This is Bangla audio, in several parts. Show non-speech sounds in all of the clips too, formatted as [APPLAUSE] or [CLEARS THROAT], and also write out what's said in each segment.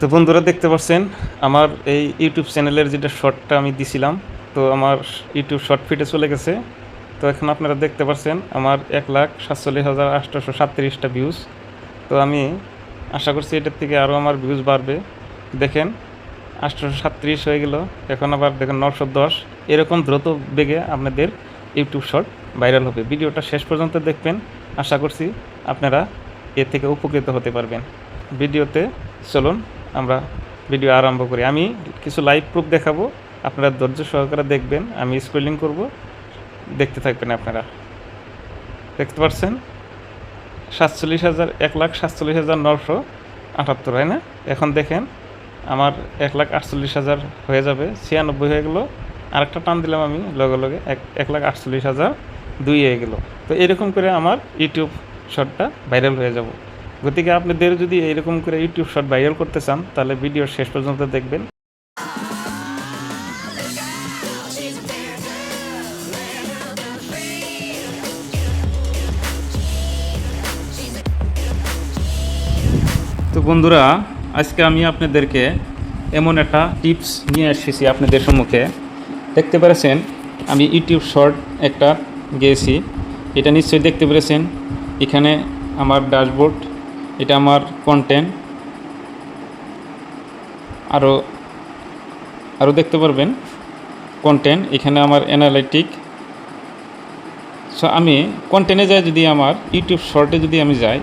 তো বন্ধুরা দেখতে পাচ্ছেন, আমার এই ইউটিউব চ্যানেলের যেটা শর্টটা আমি দিছিলাম, তো আমার ইউটিউব শর্ট ফিটে চলে গেছে। তো এখন আপনারা দেখতে পাচ্ছেন, আমার এক লাখ সাতচল্লিশ হাজার আটশোশো সাতত্রিশটা ভিউজ তো আমি আশা করছি এটার থেকে আরও আমার ভিউজ বাড়বে। দেখেন, আটশোশো সাতত্রিশ হয়ে গেল, এখন আবার দেখেন নশো দশ। এরকম দ্রুত বেগে আপনাদের ইউটিউব শর্ট ভাইরাল হবে। ভিডিওটা শেষ পর্যন্ত দেখবেন। আশা করছি আপনারা এর থেকে উপকৃত হতে পারবেন। ভিডিওতে চলুন আমরা ভিডিও আরম্ভ করি। আমি কিছু লাইভ প্রুফ দেখাবো, আপনারা ধৈর্য সহকারে দেখবেন, আমি স্ক্রলিং করব। দেখতে থাকবেন আপনারা। দেখতে পাচ্ছেন? সাতচল্লিশ হাজার, এক লাখ সাতচল্লিশ হাজার নশো আটাত্তর হয় না? এখন দেখেন, আমার এক লাখ আটচল্লিশ হাজার হয়ে যাবে, ছিয়ানব্বই হয়ে গেলো। আরেকটা টান দিলাম আমি, লগে লগে এক এক লাখ আটচল্লিশ হাজার দুই হয়ে গেলো। তো এরকম করে আমার ইউটিউব শর্টটা ভাইরাল হয়ে যাব। গতিকে আপনাদের যদি এরকম করে ইউটিউব শর্ট ভাইরাল করতে চান, তাহলে ভিডিও শেষ পর্যন্ত দেখবেন। তো বন্ধুরা, আজকে আমি আপনাদেরকে এমন একটা টিপস নিয়ে এসেছি আপনাদের সম্মুখে। দেখতে পেরেছেন? আমি ইউটিউব শর্ট একটা গিয়েছি। এটা নিশ্চয়ই দেখতে পেরেছেন? এখানে আমার ড্যাশবোর্ড এটা আমার কন্টেন্ট আরও আরও দেখতে পারবেন কন্টেন্ট এখানে আমার অ্যানালাইটিক সো আমি কন্টেন্টে যাই যদি আমার ইউটিউব শর্টে যদি আমি যাই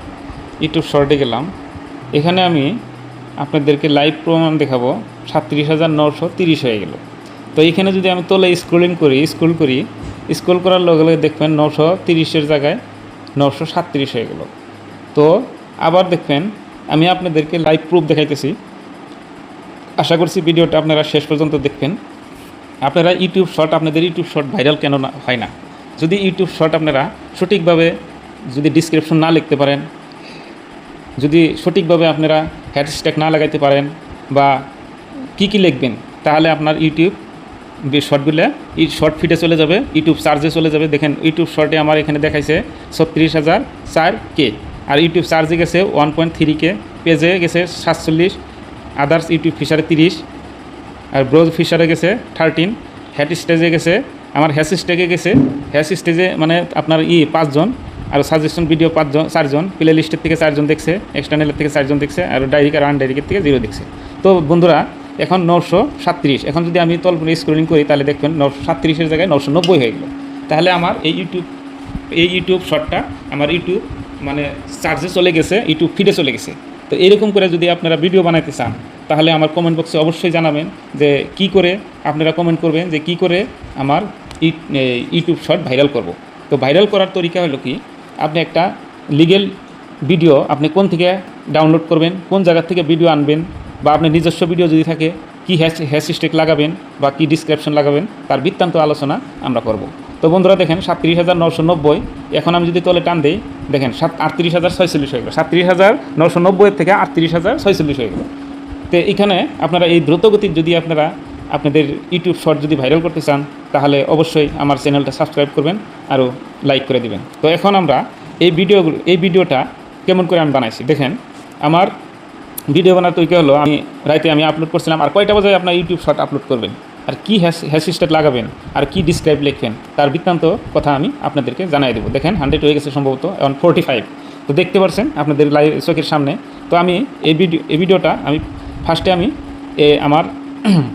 ইউটিউব শর্টে গেলাম, এখানে আমি আপনাদেরকে লাইভ প্রমাণ দেখাবো সাতত্রিশ হাজার নশো তিরিশ হয়ে গেল। তো এখানে যদি আমি তোলে স্ক্রলিং করি স্ক্রল করি স্ক্রল করার লগে লগে দেখবেন নশো তিরিশের জায়গায় নশো সাতত্রিশ হয়ে গেল। তো আবার দেখবেন, আমি আপনাদেরকে লাইভ প্রুফ দেখাইতেছি। আশা করছি ভিডিওটা আপনারা শেষ পর্যন্ত দেখবেন। আপনারা ইউটিউব শর্ট আপনাদের ইউটিউব শর্ট ভাইরাল কেন না, হয় না। যদি ইউটিউব শর্ট আপনারা সঠিকভাবে যদি ডিসক্রিপশন না লিখতে পারেন, যদি সঠিকভাবে আপনারা হ্যাশট্যাগ না লাগাইতে পারেন বা কি কি লিখবেন, তাহলে আপনার ইউটিউব শর্টগুলো এই শর্ট ফিটে চলে যাবে ইউটিউব চার্জে চলে যাবে। দেখেন ইউটিউব শর্টে আমার এখানে দেখাইছে ছত্রিশ হাজার চার কে। আর ইউটিউব চার্জে গেছে ওয়ান পয়েন্ট থ্রি কে পেজে গেছে সাতচল্লিশ আদার্স ইউটিউব ফিশারে তিরিশ, আর ব্রোজ ফিশারে গেছে থার্টিন হ্যাট স্টেজে গেছে, আমার হ্যাশ স্টেজে গেছে হ্যাশ স্টেজে মানে আপনার ই পাঁচজন, আর সাজেশন ভিডিও পাঁচজন, চারজন প্লে লিস্টের থেকে চারজন দেখছে এক্সটার্নালের থেকে চারজন দেখছে, আর ডাইরিক আর আনডাইরিকের থেকে জিরো দেখছে। তো বন্ধুরা, এখন নশো সাতত্রিশ, এখন যদি আমি তল স্ক্রোলিং করি, তাহলে দেখবেন নশো সাতত্রিশের জায়গায় নশো নব্বই হয়ে গেল। তাহলে আমার এই ইউটিউব এই ইউটিউব শর্টটা আমার ইউটিউব মানে চার্জে চলে গেছে ইউটিউব ফিডে চলে গেছে। তো এরকম করে যদি আপনারা ভিডিও বানাইতে চান, তাহলে আমার কমেন্ট বক্সে অবশ্যই জানাবেন যে কি করে আপনারা কমেন্ট করবেন যে কি করে আমার ইউ- ইউটিউব শর্ট ভাইরাল করব। তো ভাইরাল করার তরিকা হলো কি, আপনি একটা লিগেল ভিডিও আপনি কোন থেকে ডাউনলোড করবেন, কোন জায়গা থেকে ভিডিও আনবেন, বা আপনার নিজস্ব ভিডিও যদি থাকে, কী হ্যাশ হ্যাশট্যাগ লাগাবেন, বা কী ডিসক্রিপশন লাগাবেন, তার বৃত্তান্ত আলোচনা আমরা করব। তো বন্ধুরা দেখেন সাতত্রিশ হাজার নশো নব্বই। এখন আমি যদি তলে টান দিই, দেখেন সাত আটত্রিশ হাজার ছয়চল্লিশ হয়ে গেল। সাতত্রিশ হাজার নশো নব্বইয়ের থেকে আটত্রিশ হাজার ছয়চল্লিশ হয়ে গেল। তো এখানে আপনারা এই দ্রুতগতির যদি আপনারা আপনাদের ইউটিউব শর্ট যদি ভাইরাল করতে চান, তাহলে অবশ্যই আমার চ্যানেলটা সাবস্ক্রাইব করবেন আরও লাইক করে দিবেন। তো এখন আমরা এই ভিডিওগুলো এই ভিডিওটা কেমন করে আমি বানাইছি? দেখেন, আমার ভিডিও বানার তৈরি হলো আমি, রাইতে আমি আপলোড করছিলাম আর কয়টা বাজে আপনার ইউটিউব শর্ট আপলোড করবেন? আর কী হ্যাশ হ্যাশট্যাগ লাগাবেন আর কি ডিসক্রাইব লিখবেন তার বৃত্তান্ত কথা আমি আপনাদেরকে জানাই দেবো। দেখেন হান্ড্রেড হয়ে গেছে সম্ভবত এখন ফোরটি ফাইভ তো দেখতে পারছেন আপনাদের লাইভ চোখের সামনে। তো আমি এই ভিডিও এই ভিডিওটা আমি ফার্স্টে আমি এ, আমার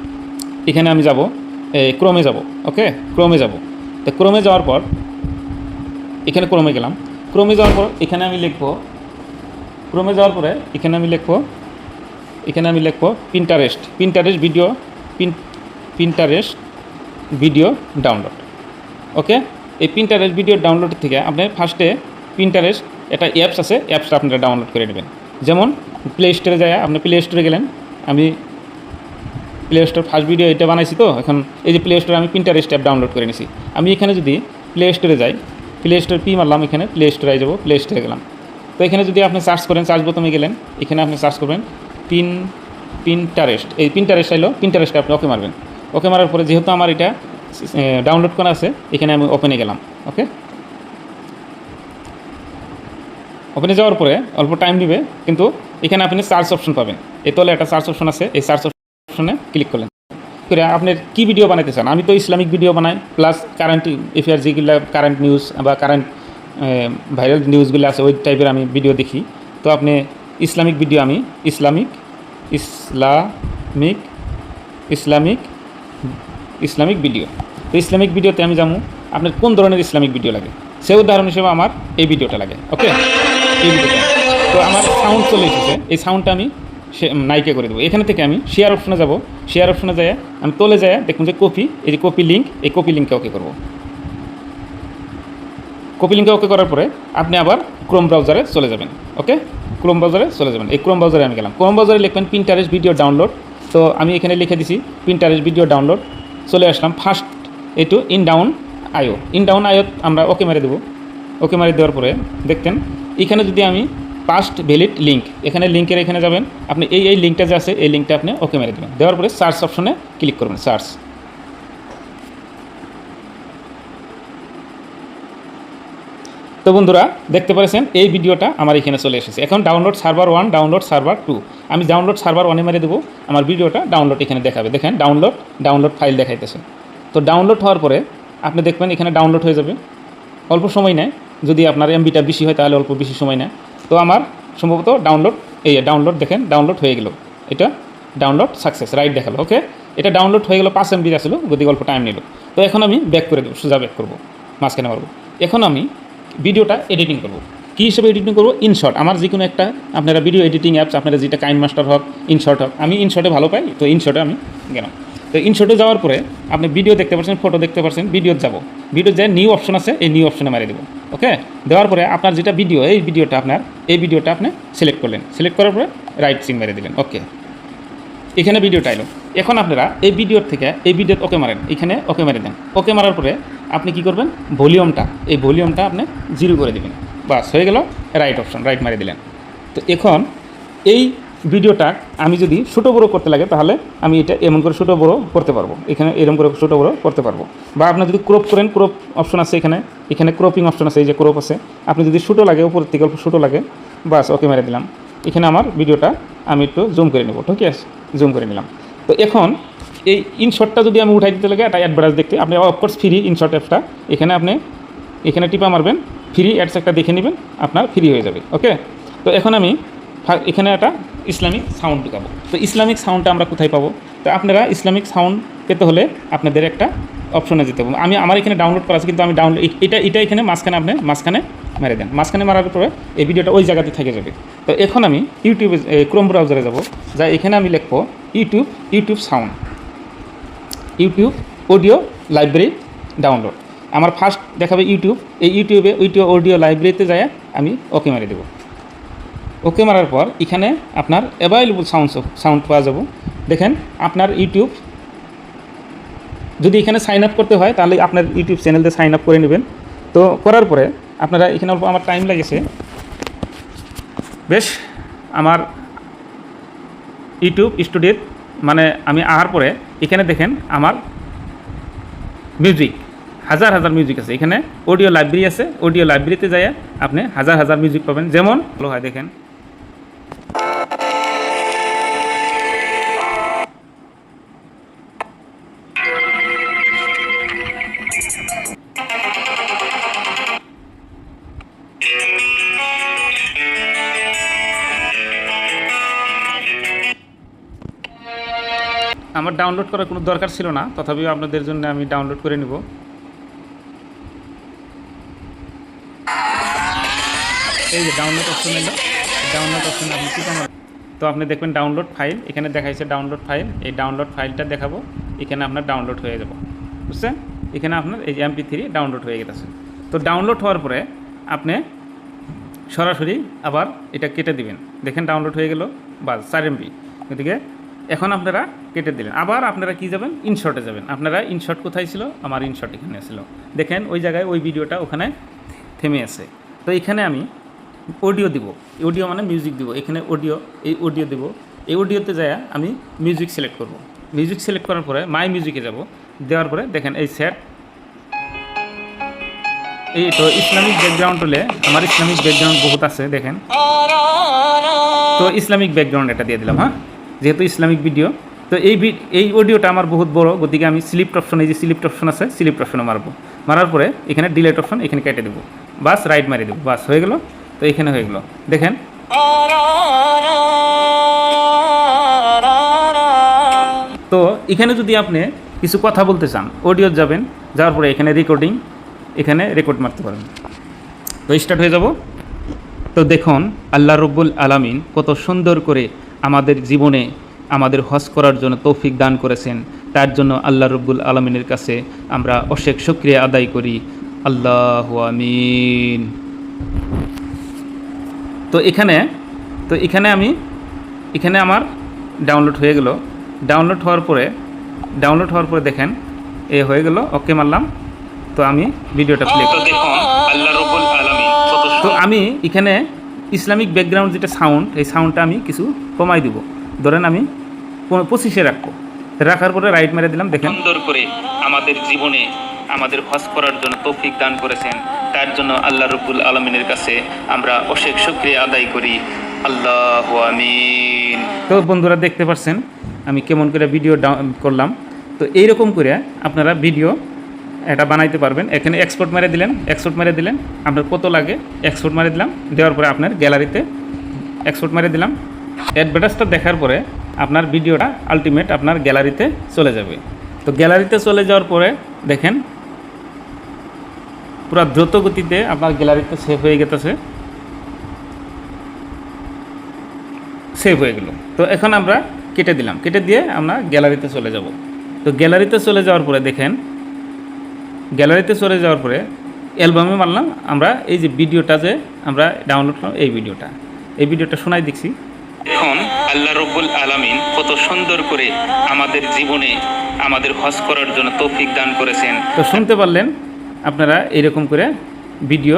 [CLEARS THROAT] এখানে আমি যাব ক্রমে যাব ওকে ক্রমে যাব। তো ক্রমে যাওয়ার পর এখানে ক্রমে গেলাম। ক্রমে যাওয়ার পর এখানে আমি লিখব ক্রমে যাওয়ার পরে এখানে আমি লিখব এখানে আমি লিখব Pinterest Pinterest video pin Pinterest video download okay এই পিন্টারেস্ট ভিডিও ডাউনলোড থেকে আপনি ফার্স্টে পিন্টারেস্ট একটা অ্যাপস আছে অ্যাপসটা আপনারা ডাউনলোড করে নেবেন। যেমন প্লে স্টোরে যায়, আপনি প্লে স্টোরে গেলেন, আমি প্লে স্টোর ফার্স্ট ভিডিও এটা বানাইছি তো, এখন এই যে প্লে স্টোরে আমি পিন্টারেস্ট অ্যাপ ডাউনলোড করে নিছি। আমি এখানে যদি প্লে স্টোরে যাই প্লে স্টোর পি মারলাম এখানে? প্লে স্টোরে যাব প্লে স্টোরে গেলাম। তো এখানে যদি আপনি সার্চ করেন সার্চ বোতামে গেলেন, এখানে আপনি সার্চ করবেন পিন পিন্টারেস্ট এই পিন্টারেস্ট আইলো পিন্টারেস্টে আপনি ওকে মারবেন। ওকে মারার পরে যেহেতু আমার এটা ডাউনলোড করা আছে, এখানে আমি ওপেনে গেলাম, ওকে? ওপেনে যাওয়ার পরে অল্প টাইম নেবে, কিন্তু এখানে আপনি সার্চ অপশন পাবেন। এ তলে একটা সার্চ অপশন আছে, এই সার্চ অপশনে ক্লিক করলেন। করে আপনার কি ভিডিও বানাইতে চান? আমি তো ইসলামিক ভিডিও বানাই প্লাস কারেন্ট এফেয়ার যেগুলো কারেন্ট নিউজ বা কারেন্ট ভাইরাল নিউজগুলো আছে, ওই টাইপের আমি ভিডিও দেখি। তো আপনি ইসলামিক ভিডিও আমি, Islamic Islamic Islamic Islamic video. তো ইসলামিক ভিডিওতে আমি যাব আপনার কোন ধরনের ইসলামিক ভিডিও লাগে? সে উদাহরণ হিসেবে আমার এই ভিডিওটা লাগে, ওকে? এই ভিডিওটা। তো আমার সাউন্ড চলে এসেছে, এই সাউন্ডটা আমি সে- নাইকে করে দেবো। এখানে থেকে আমি শেয়ার অপশনে যাব। শেয়ার অপশনে যায় আমি তোলে যায় দেখুন যে কপি এই যে কপি লিঙ্ক এই কপি লিঙ্কে ওকে করব। কপি লিঙ্কে ওকে করার পরে আপনি আবার ক্রোম ব্রাউজারে চলে যাবেন, ওকে? ক্রোম ব্রাউজারে চলে যাবেন। এই ক্রোম ব্রাউজারে আমি গেলাম। ক্রোম ব্রাউজারে লিখবেন পিন্টারেস্ট ভিডিও ডাউনলোড তো আমি এখানে লিখে দিছি প্রিন্টারের ভিডিও ডাউনলোড চলে আসলাম ফার্স্ট এটু ইন ডাউন আয়ো ইন ডাউন আয়োত আমরা ওকে মেরে দেবো। ওকে মারি দেওয়ার পরে দেখতেন, এখানে যদি আমি পাস্ট ভ্যালিড লিঙ্ক এখানে লিঙ্কের এখানে যাবেন, আপনি এই এই লিঙ্কটা যে আছে, এই লিঙ্কটা আপনি ওকে মেরে দেবেন। দেওয়ার পরে সার্চ অপশনে ক্লিক করবেন সার্চ তো বন্ধুরা, দেখতে পাচ্ছেন এই ভিডিওটা আমার এখানে চলে এসেছে। এখন download server one download server two আমি ডাউনলোড সার্ভার ওয়ানে মেরে দেবো, আমার ভিডিওটা ডাউনলোড এখানে দেখাবে। দেখেন ডাউনলোড ডাউনলোড ফাইল দেখাইতেছে। তো ডাউনলোড হওয়ার পরে আপনি দেখবেন এখানে ডাউনলোড হয়ে যাবে। অল্প সময় নেয়, যদি আপনার এমবিটা বেশি হয় তাহলে অল্প বেশি সময় নেয়। তো আমার সম্ভবত ডাউনলোড এই ডাউনলোড দেখেন ডাউনলোড হয়ে গেল। এটা ডাউনলোড সাকসেস রাইট দেখাল ওকে এটা ডাউনলোড হয়ে গেল পাঁচ এমবি আসলো যদি অল্প টাইম নিল। তো এখন আমি ব্যাক করে দেবো, সোজা ব্যাক করব, মাঝখানে মারবো। এখন আমি ভিডিওটা এডিটিং করব। কী হিসেবে এডিটিং করব? ইনশর্ট আমার যে কোনো একটা, আপনারা ভিডিও এডিটিং অ্যাপস আপনারা যেটা কাইন মাস্টার হোক ইনশর্ট হোক, আমি ইনশর্টে ভালো পাই, তো ইনশর্টে আমি গেলাম। তো ইনশর্টে যাওয়ার পরে আপনি ভিডিও দেখতে পাচ্ছেন ফটো দেখতে পাচ্ছেন ভিডিও যাব। ভিডিও যে নিউ অপশন আছে, এই নিউ অপশনে মারিয়ে দেবো। ওকে দেওয়ার পরে আপনার যেটা ভিডিও এই ভিডিওটা আপনার, এই ভিডিওটা আপনি সিলেক্ট করলেন। সিলেক্ট করার পরে রাইট সিং মেরে দিলেন। ওকে এখানে ভিডিওটা এলো। এখন আপনারা এই ভিডিওর থেকে, এই ভিডিও ওকে মারেন। এখানে ওকে মেরে দেন। ওকে মারার পরে আপনি কি করবেন? ভলিউমটা, এই ভলিউমটা আপনি জিরো করে দেবেন। বাস, হয়ে গেল রাইট অপশন রাইট মারি দিলেন। তো এখন এই ভিডিওটা আমি যদি ছোটো বড়ো করতে লাগে, তাহলে আমি এটা এমন করে ছোটো বড়ো করতে পারব। এখানে এরকম করে ছোটো বড়ো করতে পারব। বা আপনি যদি ক্রপ করেন ক্রপ অপশন আছে এখানে। এখানে ক্রপিং অপশন আছে, এই যে ক্রপ আছে। আপনি যদি ছোটো লাগে উপর থেকে অল্প ছোটো লাগে, বাস ওকে মেরে দিলাম। এখানে আমার ভিডিওটা আমি একটু জুম করে নেব। ঠিক আছে? জুম করে নিলাম। তো এখন এই ইনশটটা যদি আমি উঠাই দিতে লাগে, এটা অ্যাডভার্টাইজ দেখতে। আপনি অফকোর্স ফ্রি ইনশট অ্যাপটা এখানে আপনি, এখানে টিপা মারবেন ফ্রি অ্যাডস একটা দেখে নেবেন, আপনার ফ্রি হয়ে যাবে ওকে তো এখন আমি এখানে একটা ইসলামিক সাউন্ড ঢুকাবো। তো ইসলামিক সাউন্ডটা আমরা কোথায় পাবো? তো আপনারা ইসলামিক সাউন্ড পেতে হলে আপনাদের একটা অপশনে যেতে হবে। আমি, আমার এখানে ডাউনলোড করা আছে, কিন্তু আমি ডাউনলোড এটা এটা এখানে মাঝখানে আপনি, মাঝখানে মেরে দেন। মাঝখানে মারার পরে এই ভিডিওটা ওই জায়গাতে থেকে যাবে। তো এখন আমি ইউটিউবে ক্রোম ব্রাউজারে যাব। যা এখানে আমি লিখব YouTube YouTube sound YouTube audio library download. আমার ফার্স্ট দেখাবে ইউটিউব। এই ইউটিউবে ইউটিউব অডিও লাইব্রেরিতে যায় আমি ওকে মেরে দেবো। ওকে মারার পর এখানে আপনার অ্যাভেলেবল সাউন্ড সাউন্ড পাওয়া যাব। দেখেন আপনার ইউটিউব যদি এখানে সাইন আপ করতে হয়, তাহলে আপনার ইউটিউব চ্যানেলতে সাইন আপ করে নেবেন। তো করার পরে আপনারা এখানে অল্প আমার টাইম লেগেছে। বেশ, আমার ইউটিউব স্টুডিওর মানে আমি আহার পরে এখানে দেখেন আমার মিউজিক হাজার হাজার মিউজিক আছে। এখানে অডিও লাইব্রেরি আছে। অডিও লাইব্রেরিতে যায় আপনি হাজার হাজার মিউজিক পাবেন। যেমন, ভালো হয় দেখেন। আমার ডাউনলোড করার কোনো দরকার ছিল না, তথাপিও আপনাদের জন্য আমি ডাউনলোড করে নিব। এই যে ডাউনলোড অপশন এলো ডাউনলোড অপশন আপনি কি তো আপনি দেখবেন ডাউনলোড ফাইল এখানে দেখাইছে ডাউনলোড ফাইল এই ডাউনলোড ফাইলটা দেখাবো, এখানে আপনার ডাউনলোড হয়ে যাব, বুঝছেন? এখানে আপনার এই এমপি থ্রি ডাউনলোড হয়ে গেছে। তো ডাউনলোড হওয়ার পরে আপনি সরাসরি আবার এটা কেটে দিবেন। দেখেন ডাউনলোড হয়ে গেল, বাস, চার এমবি গতিকে এখন আপনারা কেটে দিলেন। আবার আপনারা কি যাবেন? ইনশর্টে যাবেন। আপনারা ইনশর্ট কোথায় ছিল? আমার ইনশর্ট এখানে ছিল। দেখেন, ওই জায়গায় ওই ভিডিওটা ওখানে থেমে আছে। তো এখানে আমি অডিও দিব। অডিও মানে মিউজিক দিব। এখানে অডিও এই অডিও দিব। এই অডিওতে যায় আমি মিউজিক সিলেক্ট করব। মিউজিক সিলেক্ট করার পরে মাই মিউজিকে যাব। দেওয়ার পরে দেখেন, এই সেট এই তো ইসলামিক ব্যাকগ্রাউন্ড হলে আমার ইসলামিক ব্যাকগ্রাউন্ড বহুত আছে, দেখেন। তো ইসলামিক ব্যাকগ্রাউন্ড এটা দিয়ে দিলাম হ্যাঁ? যেহেতু ইসলামিক ভিডিও, তো এই এই অডিওটা আমার বহুত বড়, গতিকে আমি স্লিপ অপশন, এই যে স্লিপ অপশন আছে স্লিপ অপশনে মারবো। মারার পরে এখানে ডিলেট অপশন এখানে কেটে দেবো। বাস রাইট মারি দেবো। বাস, হয়ে গেল। তো এখানে হয়ে গেল। দেখেন। তো এখানে যদি আপনি কিছু কথা বলতে চান অডিও যাবেন, যাওয়ার পরে এখানে রেকর্ডিং এখানে রেকর্ড মারতে পারেন। তো স্টার্ট হয়ে যাব। তো দেখুন, আল্লাহ রব্বুল আলামিন কত সুন্দর করে আমাদের জীবনে আমাদের হজ করার জন্য তৌফিক দান করেছেন। তার জন্য আল্লাহ রব্বুল আলমিনের কাছে আমরা অশেক সক্রিয়া আদায় করি। আল্লাহ আমিন। তো এখানে তো এখানে আমি এখানে আমার ডাউনলোড হয়ে গেল। ডাউনলোড হওয়ার পরে ডাউনলোড হওয়ার পরে দেখেন এ হয়ে গেল ওকে মারলাম। তো আমি ভিডিওটা প্লে তো আমি এখানে ইসলামিক ব্যাকগ্রাউন্ড যেটা সাউন্ড এই সাউন্ডটা আমি কিছু কমাই দিব। ধরেন আমি পঁচিশে রাখব। রাখার পরে রাইট মেরে দিলাম দেখেন। সুন্দর করে আমাদের জীবনে আমাদের হজ করার জন্য তৌফিক দান করেছেন। তার জন্য আল্লাহ রব্বুল আলমিনের কাছে আমরা অশেক শুক্রিয়া আদায় করি। আল্লাহ আমিন। তো বন্ধুরা দেখতে পাচ্ছেন আমি কেমন করে ভিডিও ডাউন করলাম। তো এইরকম করে আপনারা ভিডিও এটা বানাইতে পারবেন। এখানে এক্সপোর্ট মেরে দিলেন এক্সপোর্ট মেরে দিলেন। আপনার কত লাগে এক্সপোর্ট মেরে দিলাম। দেওয়ার পরে আপনার গ্যালারিতে এক্সপোর্ট মেরে দিলাম। অ্যাডভার্টাইজটা দেখার পরে আপনার ভিডিওটা আলটিমেট আপনার গ্যালারিতে চলে যাবে। তো গ্যালারিতে চলে যাওয়ার পরে দেখেন, পুরো দ্রুত গতিতে আপনার গ্যালারিতে সেভ হয়ে গেতেছে। সেভ হয়ে গেল। তো এখন আমরা কেটে দিলাম। কেটে দিয়ে আমরা গ্যালারিতে চলে যাব। তো গ্যালারিতে চলে যাওয়ার পরে দেখেন গ্যালারিতে চলে যাওয়ার পরে অ্যালবামে মারলাম। আমরা এই যে ভিডিওটা যে আমরা ডাউনলোড করলাম এই ভিডিওটা। এই ভিডিওটা শোনাই দেখছি এখন আল্লাহ রব্বুল আলামিন কত সুন্দর করে আমাদের জীবনে আমাদের হজ করার জন্য তৌফিক দান করেছেন। তো শুনতে পারলেন আপনারা এরকম করে ভিডিও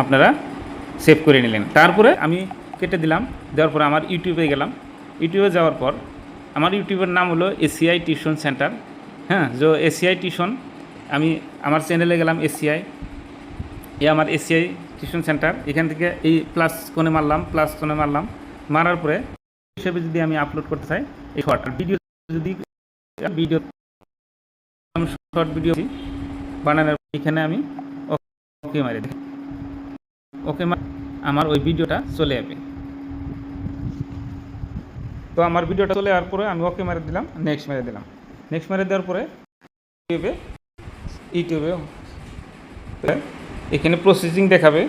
আপনারা সেভ করে নিলেন। তারপরে আমি কেটে দিলাম দেওয়ার পরে আমার ইউটিউবে গেলাম। ইউটিউবে যাওয়ার পর আমার ইউটিউবের নাম হলো এসিআই টিউশন সেন্টার। হ্যাঁ যে এসিআই টিউশন আমি আমার চ্যানেলে গেলাম এসিআই এ আমার এসিআই টিউশন সেন্টার এখান থেকে এই প্লাস কোণে মারলাম প্লাস কোণে মারলাম। মারার পরে হিসেবে যদি আমি আপলোড করতে চাই, এই শর্ট ভিডিও যদি ভিডিও শর্ট ভিডিও বানানোর এখানে আমি ওকে মারি। দিই ওকে আমার ওই ভিডিওটা চলে যাবে। তো আমার ভিডিওটা চলে যাওয়ার পরে আমি ওকে মেরে দিলাম নেক্সট মেরে দিলাম। নেক্সট মেরে দেওয়ার পরে ইউটিউবে। এখানে প্রসেসিং দেখাবে।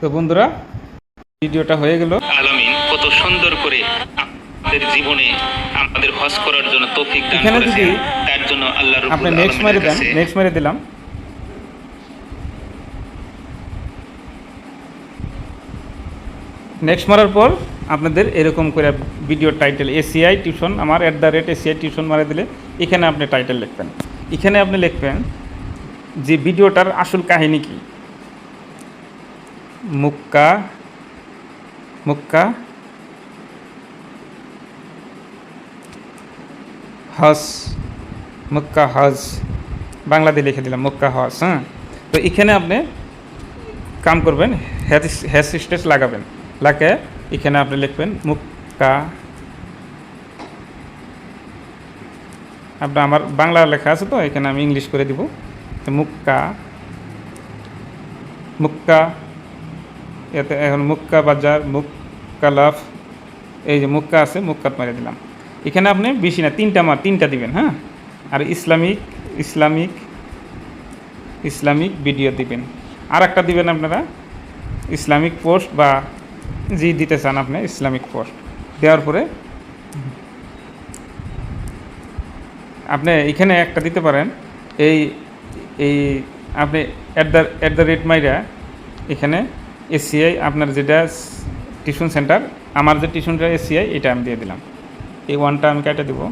তো বন্ধুরা ভিডিওটা হয়ে গেল। আলামিন কত সুন্দর করে আমাদের জীবনে আমাদের হজ করার জন্য তৌফিক দান এখানে যদি করেছেন তার জন্য আল্লাহ আপনি নেক্সট মেরে দেন নেক্সট মেরে দিলাম। নেক্সট মারার পর আপনাদের এরকম করে ভিডিও টাইটেল এসিআই টিউশন আমার at the rate ACI tuition মারে দিলে এখানে আপনি টাইটেল লিখবেন। এখানে আপনি লিখবেন যে ভিডিওটার আসল কাহিনী কি? মুক্কা মুক্কা হজ মুক্কা হজ বাংলা দিয়ে লিখে দিলাম, মুক্কা হজ হ্যাঁ? তো এখানে আপনি কাম করবেন হ্যাথ হ্যাশ স্টেজ লাগাবেন লাগে এখানে আপনি লিখবেন মুক্কা আপনার আমার বাংলা লেখা আছে তো, এখানে আমি ইংলিশ করে দিব। মুক্কা মুক্কা এতে এখন মুক্কা বাজার মুক্কা লাভ এই যে মুক্কা আছে মুক্কাত মেরে দিলাম। এখানে আপনি বেশি না, তিনটা মার তিনটা দিবেন হ্যাঁ? আর ইসলামিক ইসলামিক ইসলামিক ভিডিও দিবেন। আর একটা দিবেন আপনারা, ইসলামিক পোস্ট বা জি, দিতে চান আপনি, ইসলামিক পোস্ট দেওয়ার পরে আপনি এখানে একটা দিতে পারেন, এই এই আপনি at the at the rate মাইরা এখানে এসিআই আপনার যেটা টিউশন সেন্টার, আমার যে টিউশনটা এসিআই এটা আমি দিয়ে দিলাম। এই ওয়ানটা আমি কেটে দেবো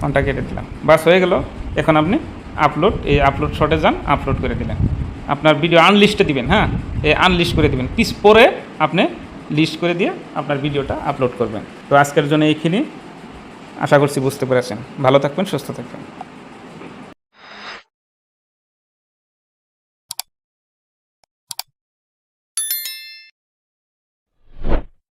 ওয়ানটা কেটে দিলাম। বাস, হয়ে গেল। এখন আপনি আপলোড এই আপলোড শটে যান আপলোড করে দিলেন। আপনার ভিডিও আনলিস্টে দিবেন হ্যাঁ? এই আনলিস্ট করে দিবেন। পিস পরে আপনি লিস্ট করে দিয়ে আপনার ভিডিওটা আপলোড করবেন। তো আজকের জন্য এইখানে আশা করছি বুঝতে পেরেছেন। ভালো থাকবেন, সুস্থ থাকবেন।